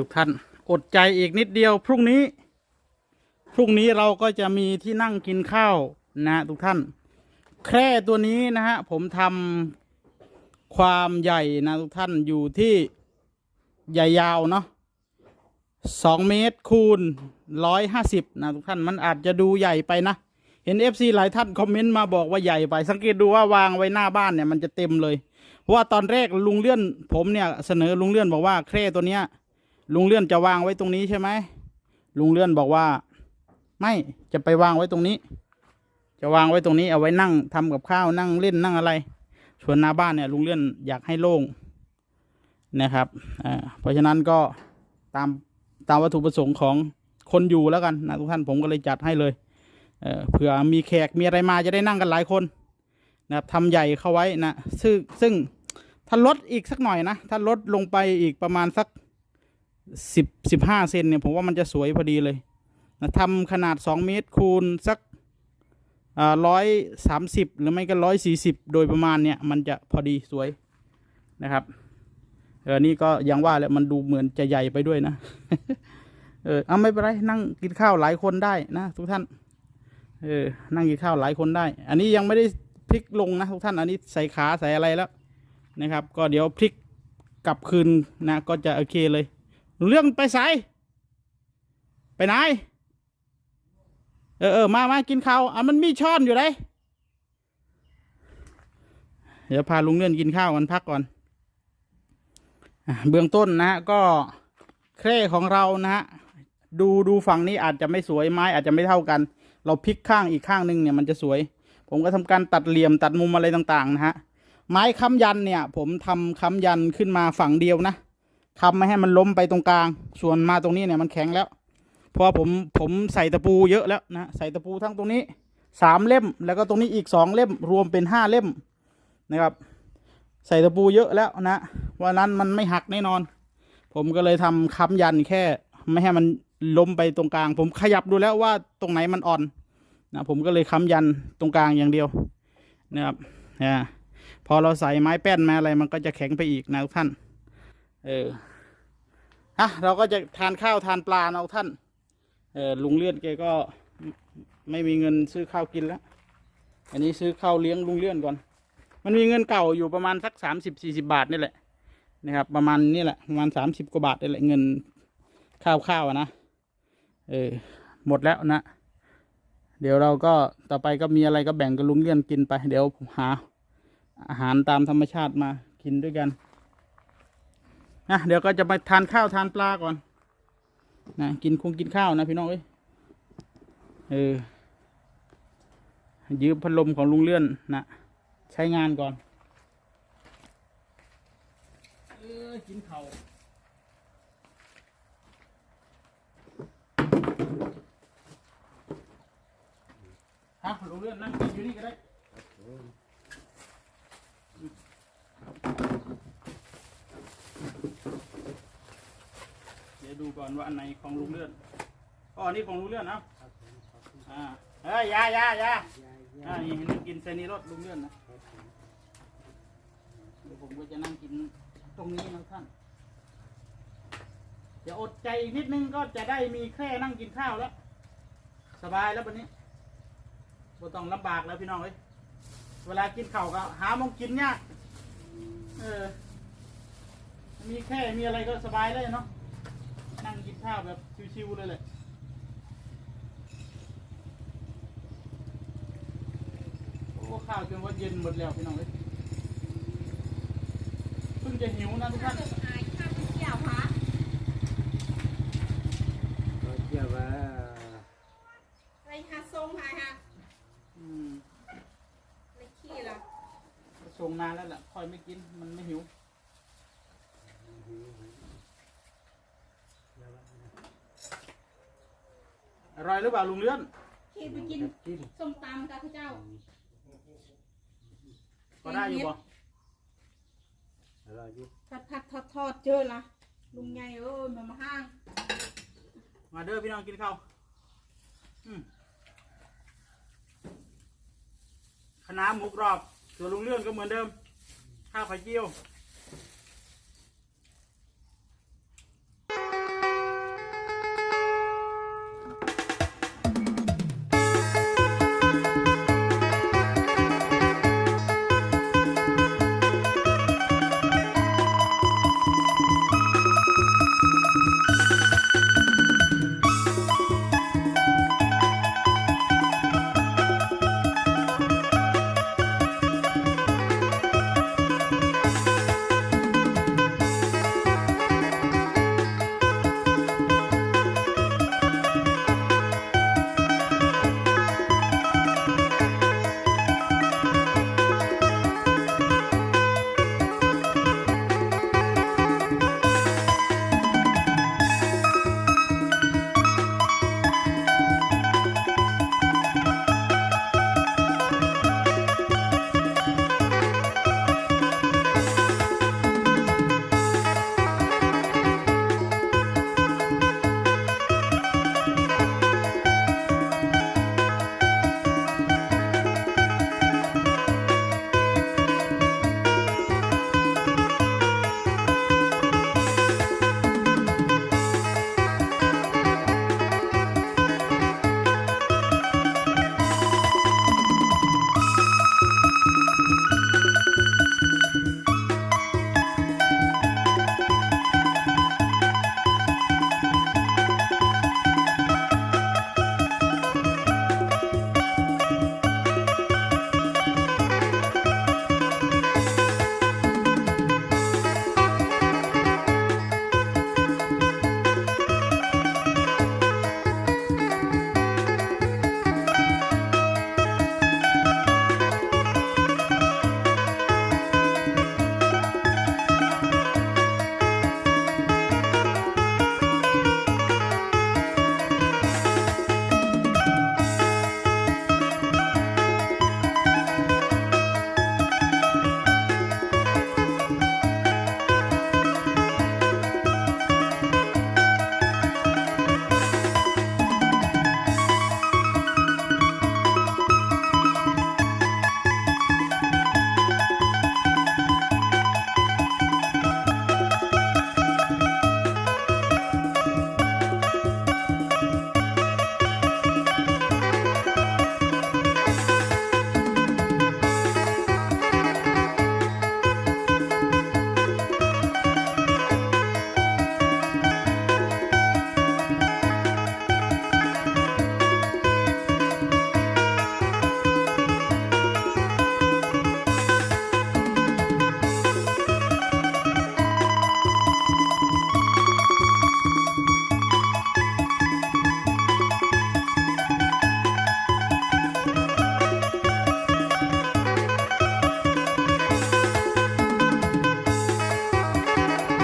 ทุกท่านอดใจอีกนิดเดียวพรุ่งนี้ พรุ่งนี้เราก็จะมีที่นั่งกินข้าวนะทุกท่าน แคร่ตัวนี้นะฮะผมทำความใหญ่นะทุกท่านอยู่ที่ใหญ่ยาวเนาะสองเมตรคูณร้อยห้าสิบนะทุกท่านมันอาจจะดูใหญ่ไปนะ เห็นเอฟซีหลายท่านคอมเมนต์มาบอกว่าใหญ่ไป สังเกตดูว่าวางไว้หน้าบ้านเนี่ยมันจะเต็มเลย เพราะว่าตอนแรกลุงเลื่อน ผมเนี่ยเสนอลุงเลื่อนบอกว่าแคร่ตัวเนี้ย ลุงเลื่อนจะวางไว้ตรงนี้ใช่ไหมลุงเลื่อนบอกว่า ไม่จะไปวางไว้ตรงนี้ จะวางไว้ตรงนี้เอาไว้นั่งทำกับข้าวนั่งเล่นนั่งอะไรส่วนหน้าบ้านเนี่ยลุงเลื่อนอยากให้โล่งนะครับอ่าเพราะฉะนั้นก็ตามตามวัตถุประสงค์ของคนอยู่แล้วกันนะทุกท่านผมก็เลยจัดให้เลยเอ่อเผื่อมีแขกมีอะไรมาจะได้นั่งกันหลายคนนะครับทำใหญ่เข้าไว้นะซึ่งซึ่งถ้าลดอีกสักหน่อยนะ ถ้าลดลงไปอีกประมาณสัก สิบสิบห้าเซนเนี่ยผมว่ามันจะสวยพอดีเลยนะทำขนาดสองเมตรคูณสักร้อยสามสิบหรือไม่ก็ร้อยสี่สิบโดยประมาณเนี่ยมันจะพอดีสวยนะครับเออนี่ก็ยังว่าแหล้วมันดูเหมือนจะใหญ่ไปด้วยนะ เออเอาไม่เป็นไรนั่งกินข้าวหลายคนได้นะทุกท่าน เออ นั่งกินข้าวหลายคนได้ อันนี้ยังไม่ได้พลิกลงนะทุกท่าน อันนี้ใส่ขาใส่อะไรแล้วนะครับ ก็เดี๋ยวพลิกกลับคืนนะก็จะโอเคเลย เรื่องไปใสไปไหน เออเออมามากินข้าวอะมันมีช้อนอยู่เลยเดี๋ยวพาลุงเลื่อนกินข้าวกันพักก่อนเบื้องต้นนะฮะก็แคร่ของเรานะฮะดูดูฝั่งนี้อาจจะไม่สวยไม้อาจจะไม่เท่ากัน เราพลิกข้างอีกข้างหนึ่งเนี่ยมันจะสวย ผมก็ทำการตัดเหลี่ยมตัดมุมอะไรต่างๆนะฮะไม้ค้ำยันเนี่ย ผมทำค้ำยันขึ้นมาฝั่งเดียวนะ ค้ำไม่ให้มันล้มไปตรงกลาง ส่วนมาตรงนี้เนี่ยมันแข็งแล้ว เพราะว่าผมผมใส่ตะปูเยอะแล้วนะใส่ตะปูทั้งตรงนี้สามเล่ม แล้วก็ตรงนี้อีกสองเล่มรวมเป็นห้าเล่มนะครับ ใส่ตะปูเยอะแล้วนะวันนั้นมันไม่หักแน่นอน ผมก็เลยทำค้ำยันแค่ ไม่ให้มันล้มไปตรงกลาง ผมขยับดูแล้วว่าตรงไหนมันอ่อนนะผมก็เลยค้ำยันตรงกลางอย่างเดียวนะครับนะพอเราใส่ไม้แป้นมาอะไรมันก็จะแข็งไปอีกนะทุกท่าน เออฮะเราก็จะทานข้าวทานปลานะทุกท่าน เออลุงเลื่อนแกก็ไม่มีเงินซื้อข้าวกินแล้ว อันนี้ซื้อข้าวเลี้ยงลุงเลื่อนก่อน มันมีเงินเก่าอยู่ประมาณสักสามสิบสี่สิบาทนี่แหละนะครับประมาณนี่แหละประมาณสามสิบกว่าบาทนี่แหละเงินข้าวข้าวนะเออหมดแล้วนะเดี๋ยวเราก็ต่อไปก็มีอะไรก็แบ่งกับลุงเลื่อนกินไป เดี๋ยวผมหาอาหารตามธรรมชาติมากินด้วยกัน นะเดี๋ยวก็จะมาทานข้าวทานปลาก่อนนะกินคงกินข้าวนะพี่น้องเอ้ยเออยืมพัดลมของลุงเลื่อนนะใช้งานก่อนเออกินเขาวฮะลุงเลื่อนนั่งกินอยู่นี่ก็ได้ ดูก่อนว่าอันไหนของลุงเลื่อนอ๋ออันนี้ของลุงเลื่อนนะอ่าเฮ้ยยายายาอ่านี่ให้นั่งกินเซนีรถลุงเลื่อนนะเดี๋ยวผมก็จะนั่งกินตรงนี้นะท่านเดี๋ยวอดใจอีกนิดนึงก็จะได้มีแค่นั่งกินข้าวแล้ว สบายแล้ววันนี้บ่ต้องลำบากแล้วพี่น้องเอ้ยเวลากินข้าวก็หามองกินยากเออมีแค่มีอะไรก็สบายเลยเนาะ นั่งกินข้าวแบบชิวๆเลยแหละโอ้ข้าวจนว่าเย็นหมดแล้วพี่น้องเอ้ยเพิ่งจะหิวนะทุกท่านอายข้าวเกี่ยวคะก็เชื่อว่าไรฮะทรงฮะฮะอืมไรขี้ละส่งนานแล้วแหละค่อยไม่กินมันไม่หิว อร่อยหรือเปล่าลุงเลื่อนขี้ไปกินกินส้มตำกับข้าวเจ้าก็ได้อยู่บ่อร่อยอยู่ผัดผัดทอดทอดเจอละลุงใหญ่เอ้ยมามาห้าง มาเด้อพี่น้องกินข้าวอืมคณะน้าหมูกรอบส่วนลุงเลื่อนก็เหมือนเดิมข้าวไข่เจียว